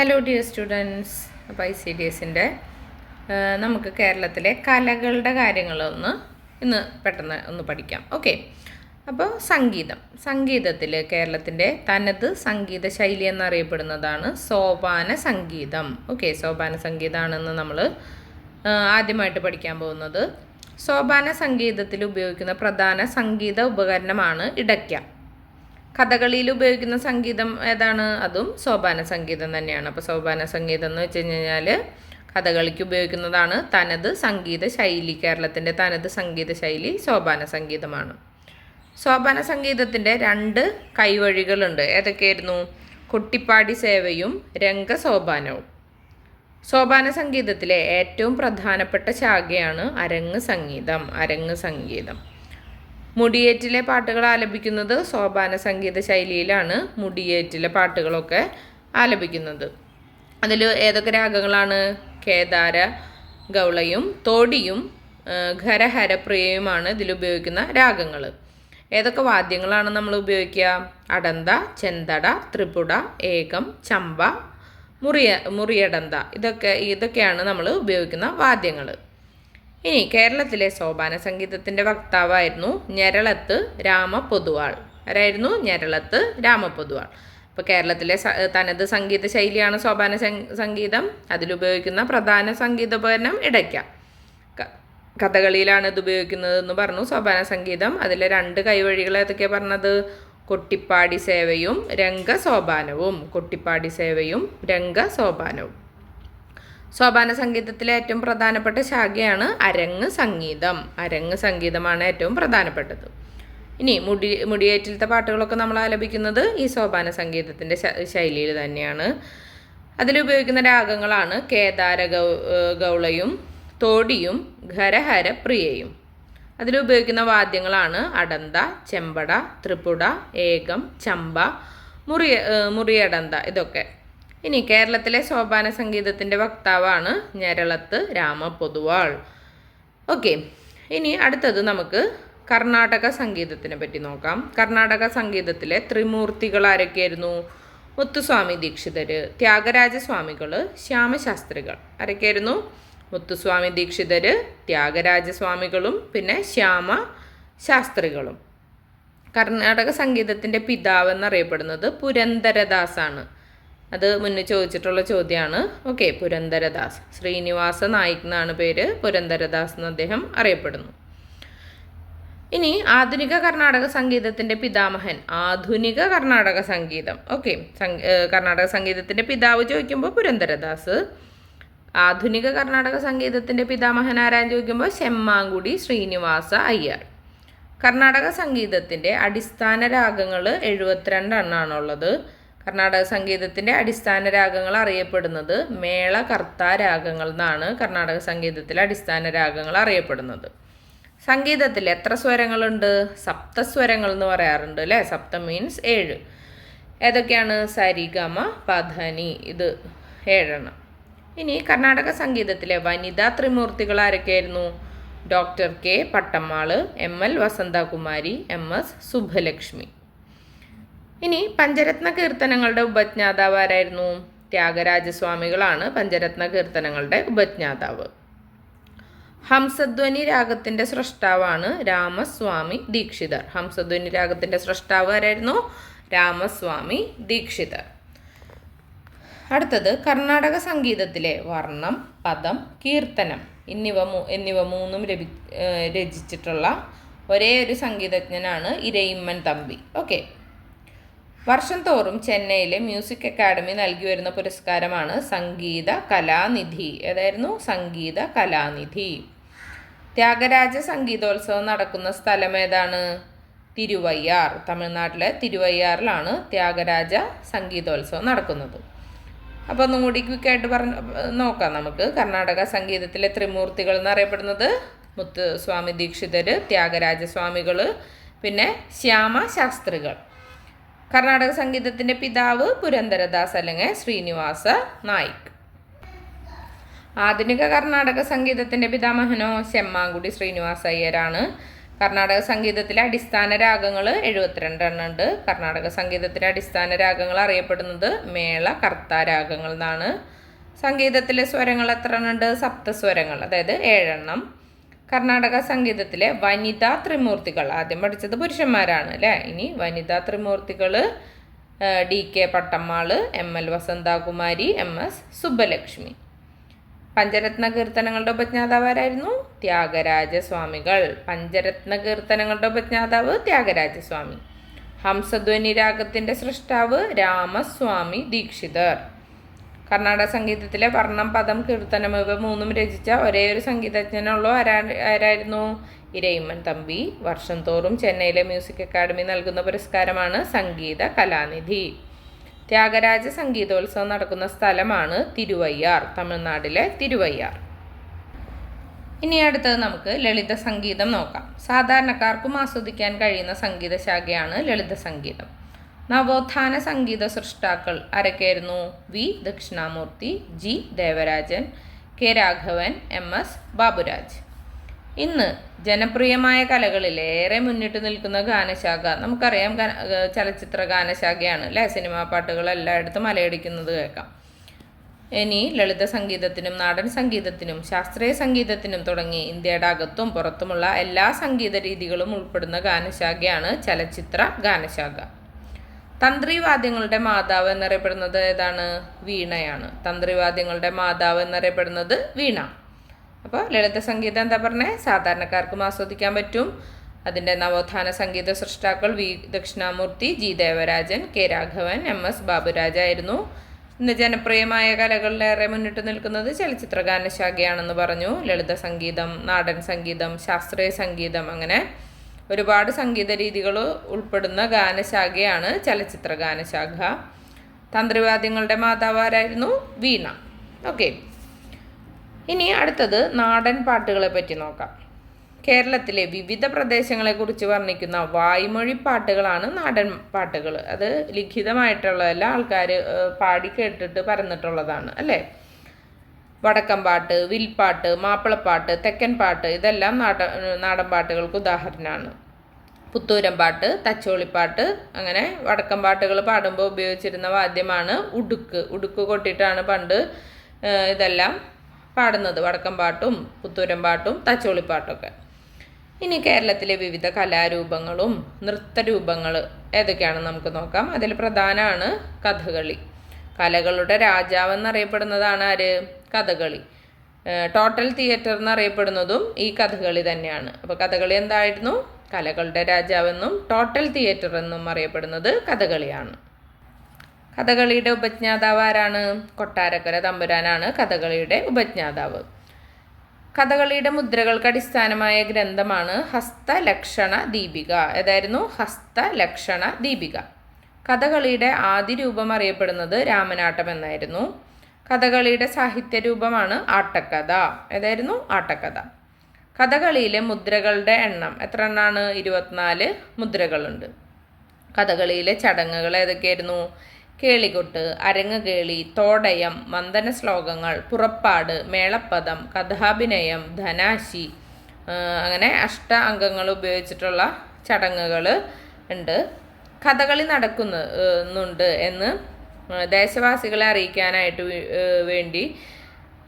Hello dear students അപ്പോൾ I C D എസിന്റെ നമുക്ക് കേരളത്തിലെ കലകളുടെ കാര്യങ്ങളൊന്ന് ഇന്ന് പെട്ടെന്ന് ഒന്ന് പഠിക്കാം. ഓക്കെ അപ്പോൾ സംഗീതം. സംഗീതത്തിൽ കേരളത്തിന്റെ തനത് സംഗീത ശൈലി എന്നറിയപ്പെടുന്നതാണ് സോപാന സംഗീതം. ഓക്കെ സോപാന സംഗീതമാണെന്ന് നമ്മൾ ആദ്യമായിട്ട് പഠിക്കാൻ പോകുന്നത്. സോപാന സംഗീതത്തിൽ ഉപയോഗിക്കുന്ന പ്രധാന സംഗീത ഉപകരണമാണ് ഇടയ്ക്ക. കഥകളിയിൽ ഉപയോഗിക്കുന്ന സംഗീതം ഏതാണ്? അതും സോപാന സംഗീതം തന്നെയാണ്. അപ്പോൾ സോപാന സംഗീതം എന്ന് വെച്ച് കഴിഞ്ഞാൽ കഥകളിക്ക് ഉപയോഗിക്കുന്നതാണ് തനത് സംഗീത ശൈലി. കേരളത്തിന്റെ തനത് സംഗീത ശൈലി സോപാന സംഗീതമാണ്. സോപാന സംഗീതത്തിന്റെ രണ്ട് കൈവഴികളുണ്ട്. ഏതൊക്കെയായിരുന്നു? കുട്ടിപ്പാടി സേവയും രംഗസോപാനവും. സോപാന സംഗീതത്തിലെ ഏറ്റവും പ്രധാനപ്പെട്ട ശാഖയാണ് അരങ്ങ് സംഗീതം. അരങ്ങ് സംഗീതം. മുടിയേറ്റിലെ പാട്ടുകൾ ആലപിക്കുന്നത് സോപാന സംഗീത ശൈലിയിലാണ് മുടിയേറ്റിലെ പാട്ടുകളൊക്കെ ആലപിക്കുന്നത്. അതിൽ ഏതൊക്കെ രാഗങ്ങളാണ്? കേദാര ഗൗളയും തോടിയും ഖരഹരപ്രിയയുമാണ് ഇതിൽ ഉപയോഗിക്കുന്ന രാഗങ്ങൾ ഏതൊക്കെ വാദ്യങ്ങളാണ് നമ്മൾ ഉപയോഗിക്കുക? അടന്ത ചെന്തട ത്രിപുട ഏകം ചമ്പ മുറിയ മുറിയടന്ത. ഇതൊക്കെ ഇതൊക്കെയാണ് നമ്മൾ ഉപയോഗിക്കുന്ന വാദ്യങ്ങൾ ഇനി കേരളത്തിലെ സോപാന സംഗീതത്തിന്റെ വക്താവായിരുന്നു ഞരളത്ത് രാമ പൊതുവാൾ. ആരായിരുന്നു? ഞരളത്ത് രാമ പൊതുവാൾ. അപ്പോൾ കേരളത്തിലെ തനത് സംഗീത ശൈലിയാണ് സോപാന സംഗീതം. അതിലുപയോഗിക്കുന്ന പ്രധാന സംഗീതോപകരണം ഇടയ്ക്ക. കഥകളിയിലാണ് ഇത് ഉപയോഗിക്കുന്നത് എന്ന് പറഞ്ഞു സോപാന സംഗീതം. അതിലെ രണ്ട് കൈവഴികൾ ഏതൊക്കെയാണ് പറഞ്ഞത്? കൊട്ടിപ്പാടി സേവയും രംഗസോപാനവും കൊട്ടിപ്പാടി സേവയും രംഗസോപാനവും സോപാന സംഗീതത്തിലെ ഏറ്റവും പ്രധാനപ്പെട്ട ശാഖയാണ് അരങ്ങ് സംഗീതം. അരങ്ങ് സംഗീതമാണ് ഏറ്റവും പ്രധാനപ്പെട്ടത്. ഇനി മുടി മുടിയേറ്റിലത്തെ പാട്ടുകളൊക്കെ നമ്മൾ ആലപിക്കുന്നത് ഈ സോപാന സംഗീതത്തിന്റെ ശൈലിയിൽ തന്നെയാണ്. അതിലുപയോഗിക്കുന്ന രാഗങ്ങളാണ് കേദാര ഗൗ ഗൗളയും തോടിയും ഖരഹര പ്രിയയും. അതിലുപയോഗിക്കുന്ന വാദ്യങ്ങളാണ് അടന്ത ചെമ്പട ത്രിപുട ഏകം ചമ്പ മുറിയ മുറിയടന്ത ഇതൊക്കെ. ഇനി കേരളത്തിലെ സോപാന സംഗീതത്തിന്റെ വക്താവാണ് ഞരളത്ത് രാമ പൊതുവാൾ. ഓക്കെ ഇനി അടുത്തത് നമുക്ക് കർണാടക സംഗീതത്തിനെ പറ്റി നോക്കാം. കർണാടക സംഗീതത്തിലെ ത്രിമൂർത്തികൾ ആരൊക്കെയായിരുന്നു? മുത്തുസ്വാമി ദീക്ഷിതർ ത്യാഗരാജസ്വാമികൾ ശ്യാമശാസ്ത്രികൾ. ആരൊക്കെയായിരുന്നു? മുത്തുസ്വാമി ദീക്ഷിതർ ത്യാഗരാജസ്വാമികളും പിന്നെ ശ്യാമ ശാസ്ത്രികളും കർണാടക സംഗീതത്തിന്റെ പിതാവ് എന്നറിയപ്പെടുന്നത് പുരന്ദരദാസാണ്. അത് മുന്നേ ചോദിച്ചിട്ടുള്ള ചോദ്യമാണ്. ഓക്കെ പുരന്ദരദാസ്. ശ്രീനിവാസ നായിക് എന്നാണ് പേര്. പുരന്ദരദാസ് എന്ന് അദ്ദേഹം അറിയപ്പെടുന്നു. ഇനി ആധുനിക കർണാടക സംഗീതത്തിന്റെ പിതാമഹൻ. ആധുനിക കർണാടക സംഗീതം. ഓക്കെ കർണാടക സംഗീതത്തിന്റെ പിതാവ് ചോദിക്കുമ്പോൾ പുരന്ദരദാസ്. ആധുനിക കർണാടക സംഗീതത്തിന്റെ പിതാമഹൻ ആരാൻ ചോദിക്കുമ്പോൾ ശെമ്മാങ്കുടി ശ്രീനിവാസ അയ്യർ. കർണാടക സംഗീതത്തിന്റെ അടിസ്ഥാന രാഗങ്ങൾ എഴുപത്തിരണ്ടെണ്ണാണുള്ളത് കർണാടക സംഗീതത്തിന്റെ അടിസ്ഥാന രാഗങ്ങൾ അറിയപ്പെടുന്നത് മേള കർത്ത രാഗങ്ങൾ എന്നാണ് കർണാടക സംഗീതത്തിലെ അടിസ്ഥാന രാഗങ്ങൾ അറിയപ്പെടുന്നത്. സംഗീതത്തിൽ എത്ര സ്വരങ്ങളുണ്ട്? സപ്തസ്വരങ്ങൾ എന്ന് പറയാറുണ്ട് അല്ലേ? സപ്ത മീൻസ് ഏഴ്. ഏതൊക്കെയാണ്? സരിഗമ പധനി ഇത് ഏഴെണ്ണം. ഇനി കർണാടക സംഗീതത്തിലെ വനിതാ ത്രിമൂർത്തികൾ ആരൊക്കെയായിരുന്നു? Doctor K. Pattammal M. L. Vasanthakumari M. S. Subbulakshmi ഇനി പഞ്ചരത്ന കീർത്തനങ്ങളുടെ ഉപജ്ഞാതാവ് ആരായിരുന്നു ത്യാഗരാജസ്വാമികളാണ് പഞ്ചരത്ന കീർത്തനങ്ങളുടെ ഉപജ്ഞാതാവ്. ഹംസധ്വനി രാഗത്തിന്റെ സൃഷ്ടാവാണ് രാമസ്വാമി ദീക്ഷിതർ. ഹംസധ്വനി രാഗത്തിന്റെ സൃഷ്ടാവ് ആരായിരുന്നു? രാമസ്വാമി ദീക്ഷിതർ. അടുത്തത് കർണാടക സംഗീതത്തിലെ വർണം പദം കീർത്തനം എന്നിവ എന്നിവ മൂന്നും ലഭി രചിച്ചിട്ടുള്ള ഒരേ ഒരു സംഗീതജ്ഞനാണ് ഇരയിമ്മൻ തമ്പി. ഓക്കെ. വർഷം തോറും ചെന്നൈയിലെ മ്യൂസിക് അക്കാദമി നൽകി വരുന്ന പുരസ്കാരമാണ് സംഗീത കലാനിധി. ഏതായിരുന്നു? സംഗീത കലാനിധി. ത്യാഗരാജ സംഗീതോത്സവം നടക്കുന്ന സ്ഥലം ഏതാണ്? തിരുവയ്യാർ. തമിഴ്നാട്ടിലെ തിരുവയ്യാറിലാണ് ത്യാഗരാജ സംഗീതോത്സവം നടക്കുന്നത്. അപ്പോൾ ഒന്നും കൂടി ക്വിക്കായിട്ട് പറഞ്ഞ് നോക്കാം നമുക്ക്. കർണാടക സംഗീതത്തിലെ ത്രിമൂർത്തികൾ എന്നറിയപ്പെടുന്നത് മുത്ത് സ്വാമി ദീക്ഷിതർ ത്യാഗരാജസ്വാമികൾ പിന്നെ ശ്യാമ ശാസ്ത്രികൾ കർണാടക സംഗീതത്തിന്റെ പിതാവ് പുരന്ദരദാസ് അല്ലെങ്കിൽ ശ്രീനിവാസ നായിക്. ആധുനിക കർണാടക സംഗീതത്തിന്റെ പിതാമഹനോ ശെമ്മാങ്കുടി ശ്രീനിവാസ അയ്യരാണ്. കർണാടക സംഗീതത്തിലെ അടിസ്ഥാന രാഗങ്ങൾ എഴുപത്തിരണ്ടെണ്ണം ഉണ്ട് കർണാടക സംഗീതത്തിലെ അടിസ്ഥാന രാഗങ്ങൾ അറിയപ്പെടുന്നത് മേള കർത്ത രാഗങ്ങൾ എന്നാണ്. സംഗീതത്തിലെ സ്വരങ്ങൾ എത്ര എണ്ണം ഉണ്ട് സപ്തസ്വരങ്ങൾ അതായത് ഏഴെണ്ണം. കർണാടക സംഗീതത്തിലെ വനിതാ ത്രിമൂർത്തികൾ. ആദ്യം പഠിച്ചത് പുരുഷന്മാരാണ് അല്ലേ? ഇനി വനിതാ ത്രിമൂർത്തികൾ D K Pattammal M L Vasanthakumari M S Subbulakshmi. പഞ്ചരത്ന കീർത്തനങ്ങളുടെ ഉപജ്ഞാതാവാരായിരുന്നു? ത്യാഗരാജസ്വാമികൾ. പഞ്ചരത്ന കീർത്തനങ്ങളുടെ ഉപജ്ഞാതാവ് ത്യാഗരാജസ്വാമി. ഹംസധ്വനി രാഗത്തിന്റെ സൃഷ്ടാവ് രാമസ്വാമി ദീക്ഷിതർ. കർണാടക സംഗീതത്തിലെ വർണം പദം കീർത്തനം ഇവ മൂന്നും രചിച്ച ഒരേ ഒരു സംഗീതജ്ഞനുള്ളൂ ആരാ ആരായിരുന്നു? ഇരയിമ്മൻ തമ്പി വർഷം തോറും ചെന്നൈയിലെ മ്യൂസിക് അക്കാദമി നൽകുന്ന പുരസ്കാരമാണ് സംഗീത കലാനിധി. ത്യാഗരാജ സംഗീതോത്സവം നടക്കുന്ന സ്ഥലമാണ് തിരുവയ്യാർ തമിഴ്നാട്ടിലെ തിരുവയ്യാർ. ഇനി അടുത്തത് നമുക്ക് ലളിത സംഗീതം നോക്കാം. സാധാരണക്കാർക്കും ആസ്വദിക്കാൻ കഴിയുന്ന സംഗീത ശാഖയാണ് ലളിത സംഗീതം. നവോത്ഥാന സംഗീത സൃഷ്ടാക്കൾ ആരൊക്കെയായിരുന്നു? V. Dakshinamoorthy G. Devarajan K. Raghavan M. S. Baburaj. ഇന്ന് ജനപ്രിയമായ കലകളിൽ ഏറെ മുന്നിട്ട് നിൽക്കുന്ന ഗാനശാഖ നമുക്കറിയാം. ചലച്ചിത്ര ഗാനശാഖയാണ് അല്ലേ? സിനിമാ പാട്ടുകൾ എല്ലായിടത്തും മലയടിക്കുന്നത് കേൾക്കാം. ഇനി ലളിത സംഗീതത്തിനും നാടൻ സംഗീതത്തിനും ശാസ്ത്രീയ സംഗീതത്തിനും തുടങ്ങി ഇന്ത്യയുടെ അകത്തും പുറത്തുമുള്ള എല്ലാ സംഗീത രീതികളും ഉൾപ്പെടുന്ന ഗാനശാഖയാണ് ചലച്ചിത്ര ഗാനശാഖ. തന്ത്രിവാദ്യങ്ങളുടെ മാതാവ് എന്നറിയപ്പെടുന്നത് ഏതാണ്? വീണയാണ്. തന്ത്രിവാദ്യങ്ങളുടെ മാതാവ് എന്നറിയപ്പെടുന്നത് വീണ. അപ്പോൾ ലളിത സംഗീതം എന്താ പറഞ്ഞേ? സാധാരണക്കാർക്കും ആസ്വദിക്കാൻ പറ്റും. അതിന്റെ നവോത്ഥാന സംഗീത സൃഷ്ടാക്കൾ V Dakshinamoorthy G Devarajan K Raghavan M S Baburaj ആയിരുന്നു. ഇന്ന് ജനപ്രിയമായ കലകളിലേറെ മുന്നിട്ട് നിൽക്കുന്നത് ചലച്ചിത്ര ഗാനശാഖയാണെന്ന് പറഞ്ഞു. ലളിത സംഗീതം നാടൻ സംഗീതം ശാസ്ത്രീയ സംഗീതം അങ്ങനെ ഒരുപാട് സംഗീത രീതികൾ ഉൾപ്പെടുന്ന ഗാനശാഖയാണ് ചലച്ചിത്ര ഗാനശാഖ. തന്ത്രിവാദ്യങ്ങളുടെ മാതാവാരായിരുന്നു വീണ. ഓക്കെ. ഇനി അടുത്തത് നാടൻ പാട്ടുകളെ പറ്റി നോക്കാം. കേരളത്തിലെ വിവിധ പ്രദേശങ്ങളെക്കുറിച്ച് വർണിക്കുന്ന വായ്മൊഴി പാട്ടുകളാണ് നാടൻ പാട്ടുകൾ. അത് ലിഖിതമായിട്ടുള്ളതല്ല ആൾക്കാർ പാടി കേട്ടിട്ട് പറഞ്ഞിട്ടുള്ളതാണ് അല്ലേ? വടക്കം പാട്ട് വിൽപ്പാട്ട് മാപ്പിളപ്പാട്ട് തെക്കൻ പാട്ട് ഇതെല്ലാം നാട നാടൻ പാട്ടുകൾക്ക് ഉദാഹരണമാണ് പുത്തൂരം പാട്ട് തച്ചോളിപ്പാട്ട് അങ്ങനെ വടക്കം പാട്ടുകൾ പാടുമ്പോൾ ഉപയോഗിച്ചിരുന്ന വാദ്യമാണ് ഉടുക്ക്. ഉടുക്ക് കൊട്ടിയിട്ടാണ് പണ്ട് ഇതെല്ലാം പാടുന്നത്. വടക്കം പാട്ടും പുത്തൂരം പാട്ടും തച്ചോളിപ്പാട്ടൊക്കെ. ഇനി കേരളത്തിലെ വിവിധ കലാരൂപങ്ങളും നൃത്തരൂപങ്ങൾ ഏതൊക്കെയാണെന്ന് നമുക്ക് നോക്കാം. അതിൽ പ്രധാനമാണ് കഥകളി. കലകളുടെ രാജാവ് എന്നറിയപ്പെടുന്നതാണ് ആര്? കഥകളി. ടോട്ടൽ തിയേറ്റർ എന്നറിയപ്പെടുന്നതും ഈ കഥകളി തന്നെയാണ്. അപ്പോൾ കഥകളി എന്തായിരുന്നു? കലകളുടെ രാജാവെന്നും ടോട്ടൽ തിയേറ്റർ എന്നും അറിയപ്പെടുന്നത് കഥകളിയാണ്. കഥകളിയുടെ ഉപജ്ഞാതാവ് ആരാണ്? കൊട്ടാരക്കര തമ്പുരാനാണ് കഥകളിയുടെ ഉപജ്ഞാതാവ്. കഥകളിയുടെ മുദ്രകൾക്ക് അടിസ്ഥാനമായ ഗ്രന്ഥമാണ് ഹസ്തലക്ഷണ ദീപിക. ഏതായിരുന്നു? ഹസ്തലക്ഷണ ദീപിക. കഥകളിയുടെ ആദ്യ രൂപം അറിയപ്പെടുന്നത് രാമനാട്ടം എന്നായിരുന്നു കഥകളിയുടെ സാഹിത്യ രൂപമാണ് ആട്ടക്കഥ. ഏതായിരുന്നു? ആട്ടക്കഥ. കഥകളിയിലെ മുദ്രകളുടെ എണ്ണം എത്ര എണ്ണമാണ് ഇരുപത്തിനാല് മുദ്രകളുണ്ട്. കഥകളിയിലെ ചടങ്ങുകൾ ഏതൊക്കെയായിരുന്നു? കേളികൊട്ട് അരങ്ങുകേളി തോടയം വന്ദന ശ്ലോകങ്ങൾ പുറപ്പാട് മേളപ്പദം കഥാഭിനയം ധനാശി അങ്ങനെ അഷ്ട അംഗങ്ങൾ ഉപയോഗിച്ചിട്ടുള്ള ചടങ്ങുകൾ ഉണ്ട്. കഥകളി നടക്കുന്നുണ്ട് എന്ന് ദേശവാസികളെ അറിയിക്കാനായിട്ട് വേണ്ടി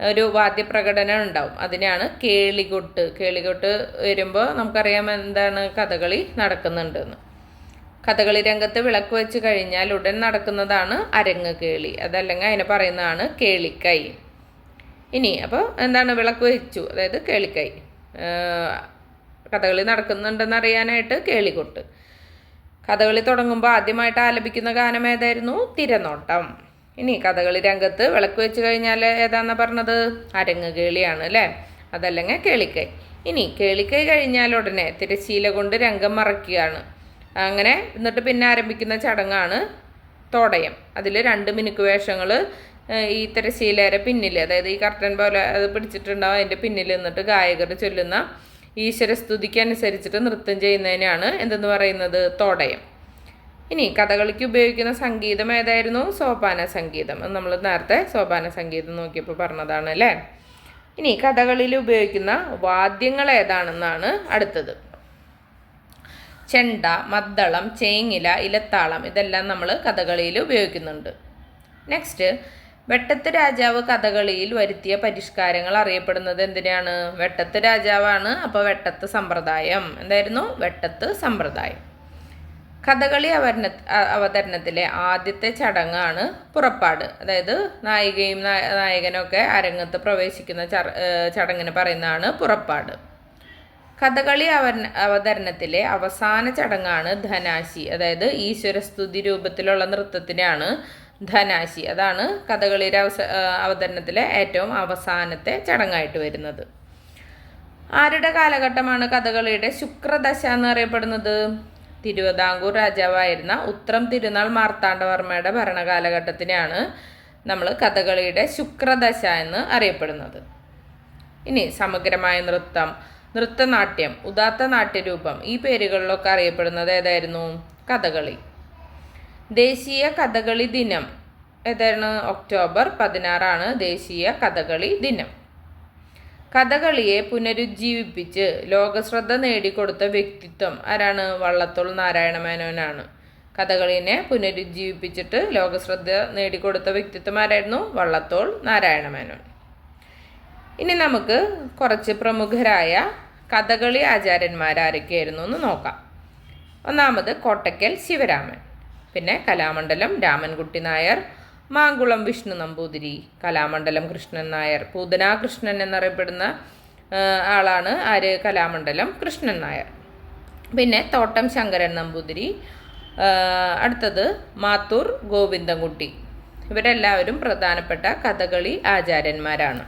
ഒരു വാദ്യപ്രകടനം ഉണ്ടാവും. അതിനെയാണ് കേളികൊട്ട്. കേളികൊട്ട് വരുമ്പോൾ നമുക്കറിയാം എന്താണ് കഥകളി നടക്കുന്നുണ്ടെന്ന്. കഥകളി രംഗത്ത് വിളക്ക് വെച്ച് കഴിഞ്ഞാൽ ഉടൻ നടക്കുന്നതാണ് അരങ്ങ് കേളി. അതല്ലെങ്കിൽ അതിനെ പറയുന്നതാണ് കേളിക്കൈ. ഇനി അപ്പോൾ എന്താണ് വിളക്ക് വെച്ചു? അതായത് കേളിക്കൈ. കഥകളി നടക്കുന്നുണ്ടെന്ന് അറിയാനായിട്ട് കേളികൊട്ട്. കഥകളി തുടങ്ങുമ്പോൾ ആദ്യമായിട്ട് ആലപിക്കുന്ന ഗാനം ഏതായിരുന്നു? തിരനോട്ടം. ഇനി കഥകളി രംഗത്ത് വിളക്ക് വെച്ച് കഴിഞ്ഞാൽ ഏതാണെന്ന് പറഞ്ഞത്? അരങ്ങ് കേളിയാണ് അല്ലേ? അതല്ലെങ്കിൽ കേളിക്കൈ. ഇനി കേളിക്കൈ കഴിഞ്ഞാൽ ഉടനെ തിരശീല കൊണ്ട് രംഗം മറയ്ക്കുകയാണ്. അങ്ങനെ എന്നിട്ട് പിന്നെ ആരംഭിക്കുന്ന ചടങ്ങാണ് തോടയം. അതിൽ രണ്ട് മിനുക്ക് വേഷങ്ങൾ ഈ തിരശീലയുടെ പിന്നിൽ അതായത് ഈ കർട്ടൻ പോലെ അത് പിടിച്ചിട്ടുണ്ടാവും അതിന്റെ പിന്നിൽ നിന്നിട്ട് ഗായകർ ചൊല്ലുന്ന ഈശ്വരസ്തുതിക്ക് അനുസരിച്ചിട്ട് നൃത്തം ചെയ്യുന്നതിനാണ് എന്തെന്ന് പറയുന്നത് തോടയം. ഇനി കഥകളിക്ക് ഉപയോഗിക്കുന്ന സംഗീതം ഏതായിരുന്നു? സോപാന സംഗീതം. നമ്മൾ നേരത്തെ സോപാന സംഗീതം നോക്കിയപ്പോൾ പറഞ്ഞതാണ് അല്ലേ? ഇനി കഥകളിൽ ഉപയോഗിക്കുന്ന വാദ്യങ്ങൾ ഏതാണെന്നാണ് അടുത്തത്. ചെണ്ട മദ്ദളം ചേങ്ങില ഇലത്താളം ഇതെല്ലാം നമ്മൾ കഥകളിയിൽ ഉപയോഗിക്കുന്നുണ്ട്. നെക്സ്റ്റ് വെട്ടത്ത് രാജാവ് കഥകളിയിൽ വരുത്തിയ പരിഷ്കാരങ്ങൾ അറിയപ്പെടുന്നത് എന്തിനാണ് വെട്ടത്ത് രാജാവാണ് അപ്പോൾ വെട്ടത്ത് സമ്പ്രദായം. എന്തായിരുന്നു? വെട്ടത്ത് സമ്പ്രദായം. കഥകളി അവതരണ അവതരണത്തിലെ ആദ്യത്തെ ചടങ്ങാണ് പുറപ്പാട്. അതായത് നായികയും നായകനൊക്കെ അരങ്ങത്ത് പ്രവേശിക്കുന്ന ചടങ്ങിന് പറയുന്നതാണ് പുറപ്പാട്. കഥകളി അവതരണ അവതരണത്തിലെ അവസാന ചടങ്ങാണ് ധനാശി. അതായത് ഈശ്വരസ്തുതി രൂപത്തിലുള്ള നൃത്തത്തിനാണ് ധനാശി. അതാണ് കഥകളിയുടെ അവസ അവതരണത്തിലെ ഏറ്റവും അവസാനത്തെ ചടങ്ങായിട്ട് വരുന്നത്. ആരുടെ കാലഘട്ടമാണ് കഥകളിയുടെ ശുക്രദശ എന്ന് അറിയപ്പെടുന്നത്? തിരുവിതാംകൂർ രാജാവായിരുന്ന ഉത്രം തിരുനാൾ മാർത്താണ്ഡവർമ്മയുടെ ഭരണകാലഘട്ടത്തിനെയാണ് നമ്മൾ കഥകളിയുടെ ശുക്രദശ എന്ന് അറിയപ്പെടുന്നത്. ഇനി സമഗ്രമായ നൃത്തം നൃത്തനാട്യം ഉദാത്ത നാട്യരൂപം ഈ പേരുകളിലൊക്കെ അറിയപ്പെടുന്നത് ഏതായിരുന്നു? കഥകളി. ദേശീയ കഥകളി ദിനം. ഏതായിരുന്നു ഒക്ടോബർ പതിനാറാണ് ദേശീയ കഥകളി ദിനം. കഥകളിയെ പുനരുജ്ജീവിപ്പിച്ച് ലോകശ്രദ്ധ നേടിക്കൊടുത്ത വ്യക്തിത്വം ആരാണ്? വള്ളത്തോൾ നാരായണ മേനോനാണ്. കഥകളിനെ പുനരുജ്ജീവിപ്പിച്ചിട്ട് ലോകശ്രദ്ധ നേടിക്കൊടുത്ത വ്യക്തിത്വം ആരായിരുന്നു? വള്ളത്തോൾ നാരായണ മേനോൻ. ഇനി നമുക്ക് കുറച്ച് പ്രമുഖരായ കഥകളി ആചാര്യന്മാരാരൊക്കെയായിരുന്നു എന്ന് നോക്കാം. ഒന്നാമത് കോട്ടയ്ക്കൽ ശിവരാമൻ. പിന്നെ കലാമണ്ഡലം രാമൻകുട്ടി നായർ മാങ്കുളം വിഷ്ണു നമ്പൂതിരി കലാമണ്ഡലം കൃഷ്ണൻ നായർ പൂതനാകൃഷ്ണൻ എന്നറിയപ്പെടുന്ന ആളാണ് ആര്? കലാമണ്ഡലം കൃഷ്ണൻ നായർ. പിന്നെ തോട്ടം ശങ്കരൻ നമ്പൂതിരി അടുത്തത് മാത്തൂർ ഗോവിന്ദൻകുട്ടി. ഇവരെല്ലാവരും പ്രധാനപ്പെട്ട കഥകളി ആചാര്യന്മാരാണ്.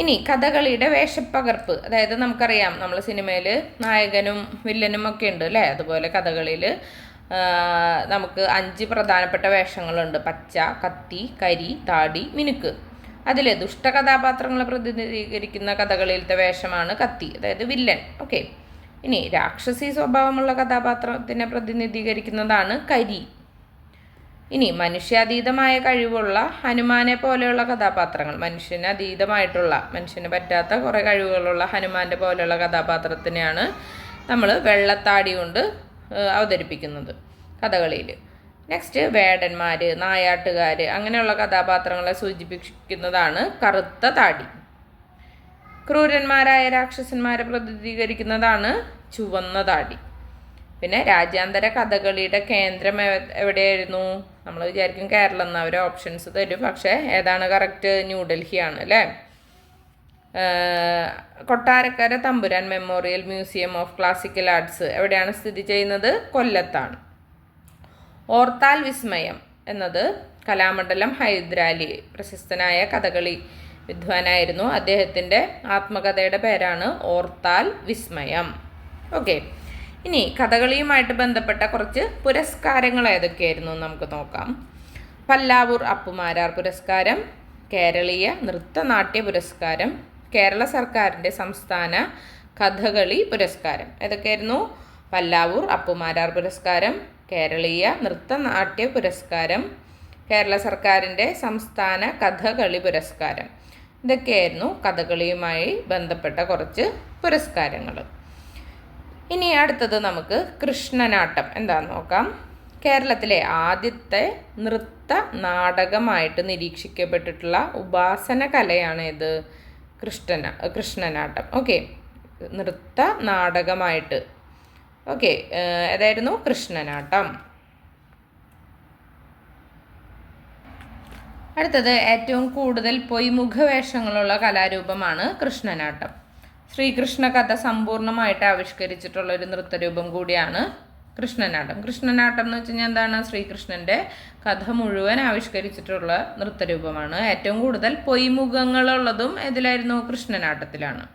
ഇനി കഥകളിയുടെ വേഷപ്പകർപ്പ് അതായത് നമുക്കറിയാം നമ്മൾ സിനിമയിൽ നായകനും വില്ലനും ഒക്കെ ഉണ്ട് അല്ലേ? അതുപോലെ കഥകളിയിൽ നമുക്ക് അഞ്ച് പ്രധാനപ്പെട്ട വേഷങ്ങളുണ്ട്. പച്ച കത്തി കരി താടി മിനുക്ക്. അതിലെ ദുഷ്ട കഥാപാത്രങ്ങളെ പ്രതിനിധീകരിക്കുന്ന കഥകളിലത്തെ വേഷമാണ് കത്തി അതായത് വില്ലൻ. ഓക്കെ. ഇനി രാക്ഷസി സ്വഭാവമുള്ള കഥാപാത്രത്തിനെ പ്രതിനിധീകരിക്കുന്നതാണ് കരി. ഇനി മനുഷ്യാതീതമായ കഴിവുള്ള ഹനുമാനെ പോലെയുള്ള കഥാപാത്രങ്ങൾ മനുഷ്യന് അതീതമായിട്ടുള്ള മനുഷ്യന് പറ്റാത്ത കുറേ കഴിവുകളുള്ള ഹനുമാന്റെ പോലെയുള്ള കഥാപാത്രത്തിനെയാണ് നമ്മൾ വെള്ളത്താടി കൊണ്ട് അവതരിപ്പിക്കുന്നത് കഥകളിയിൽ നെക്സ്റ്റ് വേടന്മാർ നായാട്ടുകാർ അങ്ങനെയുള്ള കഥാപാത്രങ്ങളെ സൂചിപ്പിക്കുന്നതാണ് കറുത്ത താടി. ക്രൂരന്മാരായ രാക്ഷസന്മാരെ പ്രതിനിധീകരിക്കുന്നതാണ് ചുവന്ന താടി. പിന്നെ രാജ്യാന്തര കഥകളിയുടെ കേന്ദ്രം എവിടെയായിരുന്നു? നമ്മൾ വിചാരിക്കും കേരളം എന്ന് അവർ ഓപ്ഷൻസ് തരും. പക്ഷേ ഏതാണ് കറക്റ്റ് ന്യൂഡൽഹിയാണ് അല്ലേ? Kottarakkara Thampuran memorial museum of classical arts എവിടെയാണ് സ്ഥിതി ചെയ്യുന്നത്? കൊല്ലത്താണ്. ഓർത്താൽ വിസ്മയം എന്നത് കലാമണ്ഡലം ഹൈദ്രാലി പ്രശസ്തനായ കഥകളി വിദ്വാനായിരുന്നു. അദ്ദേഹത്തിന്റെ ആത്മകഥയുടെ പേരാണ് ഓർത്താൽ വിസ്മയം. ഓക്കെ. ഇനി കഥകളിയുമായിട്ട് ബന്ധപ്പെട്ട കുറച്ച് പുരസ്കാരങ്ങൾ ഏതൊക്കെയായിരുന്നു നമുക്ക് നോക്കാം. പല്ലാവൂർ അപ്പുമാരാർ പുരസ്കാരം കേരളീയ നൃത്തനാട്യ പുരസ്കാരം കേരള സർക്കാരിന്റെ സംസ്ഥാന കഥകളി പുരസ്കാരം. ഏതൊക്കെയായിരുന്നു? പല്ലാവൂർ അപ്പുമാരാർ പുരസ്കാരം കേരളീയ നൃത്തനാട്യ പുരസ്കാരം കേരള സർക്കാരിന്റെ സംസ്ഥാന കഥകളി പുരസ്കാരം. ഇതൊക്കെയായിരുന്നു കഥകളിയുമായി ബന്ധപ്പെട്ട കുറച്ച് പുരസ്കാരങ്ങൾ. ഇനി അടുത്തത് നമുക്ക് കൃഷ്ണനാട്ടം. എന്താണെന്ന് നോക്കാം. കേരളത്തിലെ ആദ്യത്തെ നൃത്ത നാടകമായിട്ട് നിരീക്ഷിക്കപ്പെട്ടിട്ടുള്ള ഉപാസന കലയാണ് ഇത്. കൃഷ്ണന കൃഷ്ണനാട്ടം. ഓക്കെ. നൃത്ത നാടകമായിട്ട്. ഓക്കെ അതായിരുന്നു കൃഷ്ണനാട്ടം. അടുത്തത് ഏറ്റവും കൂടുതൽ പൊയ്മുഖ വേഷങ്ങളുള്ള കലാരൂപമാണ് കൃഷ്ണനാട്ടം. ശ്രീകൃഷ്ണ കഥ സമ്പൂർണമായിട്ട് ആവിഷ്കരിച്ചിട്ടുള്ള ഒരു നൃത്തരൂപം കൂടിയാണ് കൃഷ്ണനാട്ടം. കൃഷ്ണനാട്ടം എന്ന് വെച്ച് കഴിഞ്ഞാൽ എന്താണ്? ശ്രീകൃഷ്ണന്റെ കഥ മുഴുവൻ ആവിഷ്കരിച്ചിട്ടുള്ള നൃത്തരൂപമാണ്. ഏറ്റവും കൂടുതൽ പൊയ്മുഖങ്ങളുള്ളതും ഇതിലായിരുന്നു കൃഷ്ണനാട്ടത്തിലാണ്.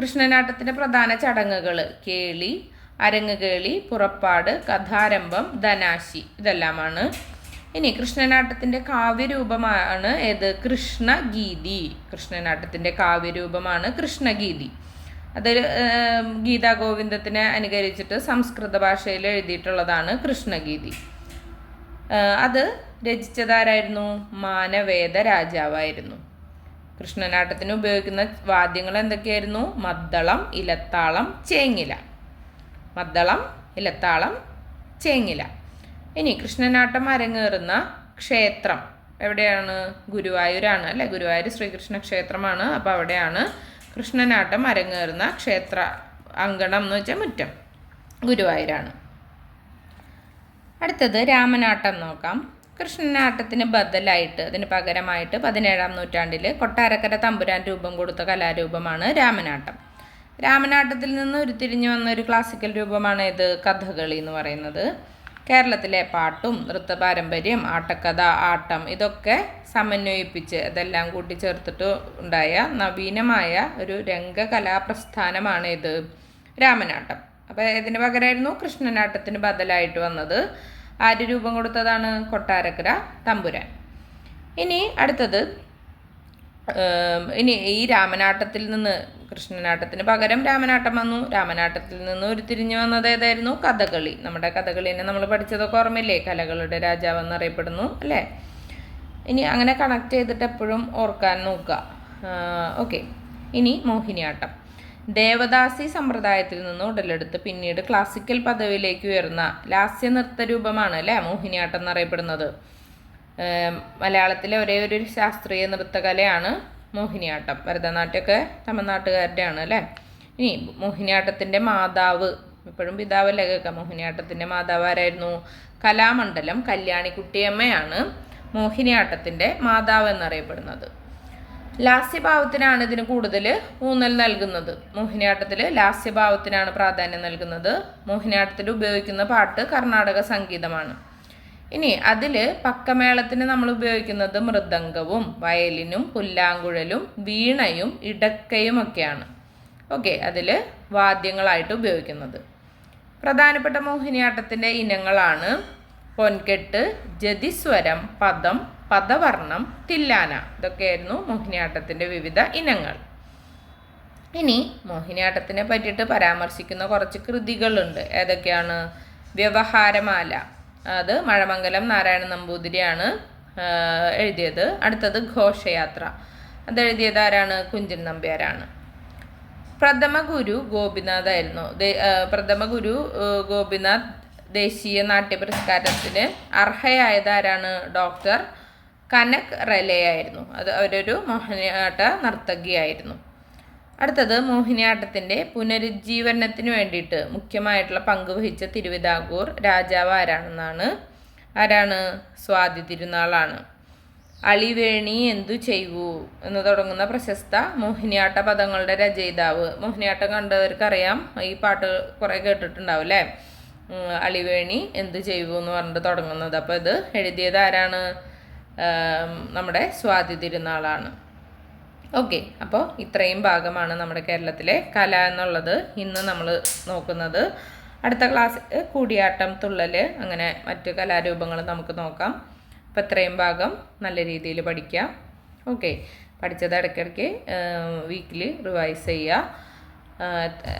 കൃഷ്ണനാട്ടത്തിന്റെ പ്രധാന ചടങ്ങുകൾ കേളി അരങ്ങുകേളി പുറപ്പാട് കഥാരംഭം ധനാശി ഇതെല്ലാമാണ്. ഇനി കൃഷ്ണനാട്ടത്തിന്റെ കാവ്യരൂപമാണ് ഏത്? കൃഷ്ണഗീതി. കൃഷ്ണനാട്ടത്തിന്റെ കാവ്യരൂപമാണ് കൃഷ്ണഗീതി. അത് ഗീതാ ഗോവിന്ദത്തിനെ അനുകരിച്ചിട്ട് സംസ്കൃത ഭാഷയിൽ എഴുതിയിട്ടുള്ളതാണ് കൃഷ്ണഗീതി. അത് രചിച്ചതാരായിരുന്നു? മാനവേദ രാജാവായിരുന്നു. കൃഷ്ണനാട്ടത്തിന് ഉപയോഗിക്കുന്ന വാദ്യങ്ങൾ എന്തൊക്കെയായിരുന്നു? മദ്ദളം ഇലത്താളം ചേങ്ങില. മദ്ദളം ഇലത്താളം ചേങ്ങില. ഇനി കൃഷ്ണനാട്ടം അരങ്ങേറുന്ന ക്ഷേത്രം എവിടെയാണ്? ഗുരുവായൂരാണ് അല്ലെ? ഗുരുവായൂർ ശ്രീകൃഷ്ണ ക്ഷേത്രമാണ്. അപ്പോൾ അവിടെയാണ് കൃഷ്ണനാട്ടം അരങ്ങേറുന്ന ക്ഷേത്ര അങ്കണം എന്ന് വെച്ചാൽ മുറ്റം. ഗുരുവായൂരാണ്. അടുത്തത് രാമനാട്ടം നോക്കാം. കൃഷ്ണനാട്ടത്തിന് ബദലായിട്ട് അതിന് പകരമായിട്ട് പതിനേഴാം നൂറ്റാണ്ടിൽ കൊട്ടാരക്കര തമ്പുരാൻ രൂപം കൊടുത്ത കലാരൂപമാണ് രാമനാട്ടം. രാമനാട്ടത്തിൽ നിന്ന് ഉരുത്തിരിഞ്ഞു വന്ന ഒരു ക്ലാസിക്കൽ രൂപമാണ് ഇത് കഥകളി എന്ന് പറയുന്നത്. കേരളത്തിലെ പാട്ടും നൃത്ത പാരമ്പര്യം ആട്ടക്കഥ ആട്ടം ഇതൊക്കെ സമന്വയിപ്പിച്ച് ഇതെല്ലാം കൂട്ടിച്ചേർത്തിട്ട് ഉണ്ടായ നവീനമായ ഒരു രംഗകലാപ്രസ്ഥാനമാണ് ഇത്. രാമനാട്ടം. അപ്പോൾ ഇതിന് പകരമായിരുന്നു കൃഷ്ണനാട്ടത്തിന് ബദലായിട്ട് വന്നത്. ആര് രൂപം കൊടുത്തതാണ്? കൊട്ടാരക്കര തമ്പുരാൻ. ഇനി അടുത്തത് ഇനി ഈ രാമനാട്ടത്തിൽ നിന്ന് കൃഷ്ണനാട്ടത്തിന് പകരം രാമനാട്ടം വന്നു. രാമനാട്ടത്തിൽ നിന്ന് ഉരുത്തിരിഞ്ഞു വന്നത് ഏതായിരുന്നു? കഥകളി. നമ്മുടെ കഥകളിനെ നമ്മൾ പഠിച്ചതൊക്കെ ഓർമ്മയില്ലേ? കലകളുടെ രാജാവ് എന്നറിയപ്പെടുന്നു അല്ലേ? ഇനി അങ്ങനെ കണക്ട് ചെയ്തിട്ട് എപ്പോഴും ഓർക്കാൻ നോക്കുക. ഓക്കെ ഇനി മോഹിനിയാട്ടം. ദേവദാസി സമ്പ്രദായത്തിൽ നിന്ന് ഉടലെടുത്ത് പിന്നീട് ക്ലാസിക്കൽ പദവിയിലേക്ക് ഉയർന്ന ലാസ്യ നൃത്ത രൂപമാണ് അല്ലേ? മോഹിനിയാട്ടം എന്നറിയപ്പെടുന്നത് മലയാളത്തിലെ ഒരേ ഒരു ശാസ്ത്രീയ നൃത്തകലയാണ് മോഹിനിയാട്ടം. ഭരതനാട്യമൊക്കെ തമിഴ്നാട്ടുകാരുടെയാണ് അല്ലേ? ഇനി മോഹിനിയാട്ടത്തിന്റെ മാതാവ് എപ്പോഴും പിതാവല്ലേ കേൾക്കാം. മോഹിനിയാട്ടത്തിന്റെ മാതാവ് ആരായിരുന്നു? കലാമണ്ഡലം കല്യാണിക്കുട്ടിയമ്മയാണ് മോഹിനിയാട്ടത്തിന്റെ മാതാവ് എന്നറിയപ്പെടുന്നത്. ലാസ്യഭാവത്തിനാണ് ഇതിന് കൂടുതൽ ഊന്നൽ നൽകുന്നത്. മോഹിനിയാട്ടത്തിൽ ലാസ്യഭാവത്തിനാണ് പ്രാധാന്യം നൽകുന്നത്. മോഹിനിയാട്ടത്തിൽ ഉപയോഗിക്കുന്ന പാട്ട് കർണാടക സംഗീതമാണ്. ഇനി അതിൽ പക്കമേളത്തിന് നമ്മൾ ഉപയോഗിക്കുന്നത് മൃദംഗവും വയലിനും പുല്ലാങ്കുഴലും വീണയും ഇടക്കയും ഒക്കെയാണ്. ഓക്കെ അതിൽ വാദ്യങ്ങളായിട്ട് ഉപയോഗിക്കുന്നത്. പ്രധാനപ്പെട്ട മോഹിനിയാട്ടത്തിന്റെ ഇനങ്ങളാണ് പൊൻകെട്ട് ജതിസ്വരം പദം പദവർണം തില്ലാന. ഇതൊക്കെയായിരുന്നു മോഹിനിയാട്ടത്തിന്റെ വിവിധ ഇനങ്ങൾ. ഇനി മോഹിനിയാട്ടത്തിനെ പറ്റിയിട്ട് പരാമർശിക്കുന്ന കുറച്ച് കൃതികളുണ്ട്. ഏതൊക്കെയാണ്? വ്യവഹാരമാല. അത് മഴമംഗലം നാരായണ നമ്പൂതിരിയാണ് എഴുതിയത്. അടുത്തത് ഘോഷയാത്ര. അത് എഴുതിയത് ആരാണ്? കുഞ്ചൻ നമ്പ്യാരാണ്. പ്രഥമ ഗുരു ഗോപിനാഥ് ആയിരുന്നു. പ്രഥമ ഗുരു ഗോപിനാഥ് ദേശീയ നാട്യ പുരസ്കാരത്തിന് അർഹയായത് ആരാണ്? ഡോക്ടർ കനക് റെലെ ആയിരുന്നു. അത് അവരൊരു മോഹിനിയാട്ട നർത്തകിയായിരുന്നു. അടുത്തത് മോഹിനിയാട്ടത്തിന്റെ പുനരുജ്ജീവനത്തിന് വേണ്ടിയിട്ട് മുഖ്യമായിട്ടുള്ള പങ്ക് വഹിച്ച തിരുവിതാംകൂർ രാജാവ് ആരാണെന്നാണ്. ആരാണ്? സ്വാതി തിരുനാളാണ്. അളിവേണി എന്തു ചെയ്യൂ എന്ന് തുടങ്ങുന്ന പ്രശസ്ത മോഹിനിയാട്ട പദങ്ങളുടെ രചയിതാവ്. മോഹിനിയാട്ടം കണ്ടവർക്കറിയാം. ഈ പാട്ട് കുറേ കേട്ടിട്ടുണ്ടാവും അല്ലേ? അളിവേണി എന്തു ചെയ്യൂ എന്ന് പറഞ്ഞിട്ട് തുടങ്ങുന്നത്. അപ്പോൾ ഇത് എഴുതിയത് ആരാണ്? നമ്മുടെ സ്വാതി തിരുനാളാണ്. ഓക്കെ അപ്പോൾ ഇത്രയും ഭാഗമാണ് നമ്മുടെ കേരളത്തിലെ കല എന്നുള്ളത്. ഇന്ന് നമ്മൾ നോക്കുന്നത് അടുത്ത ക്ലാസ് കൂടിയാട്ടം തുള്ളൽ അങ്ങനെ മറ്റു കലാരൂപങ്ങൾ നമുക്ക് നോക്കാം. അപ്പോൾ ഇത്രയും ഭാഗം നല്ല രീതിയിൽ പഠിക്കാം. ഓക്കെ പഠിച്ചത് ഇടയ്ക്കിടയ്ക്ക് വീക്കിലി റിവൈസ് ചെയ്യുക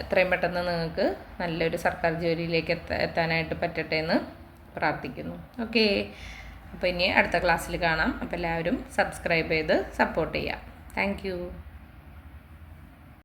എത്രയും പെട്ടെന്ന് നിങ്ങൾക്ക് നല്ലൊരു സർക്കാർ ജോലിയിലേക്ക് എത്താനായിട്ട് പറ്റട്ടെ എന്ന് പ്രാർത്ഥിക്കുന്നു. ഓക്കെ അപ്പോൾ ഇനി അടുത്ത ക്ലാസ്സിൽ കാണാം. അപ്പോൾ എല്ലാവരും സബ്സ്ക്രൈബ് ചെയ്ത് സപ്പോർട്ട് ചെയ്യാം. Thank you.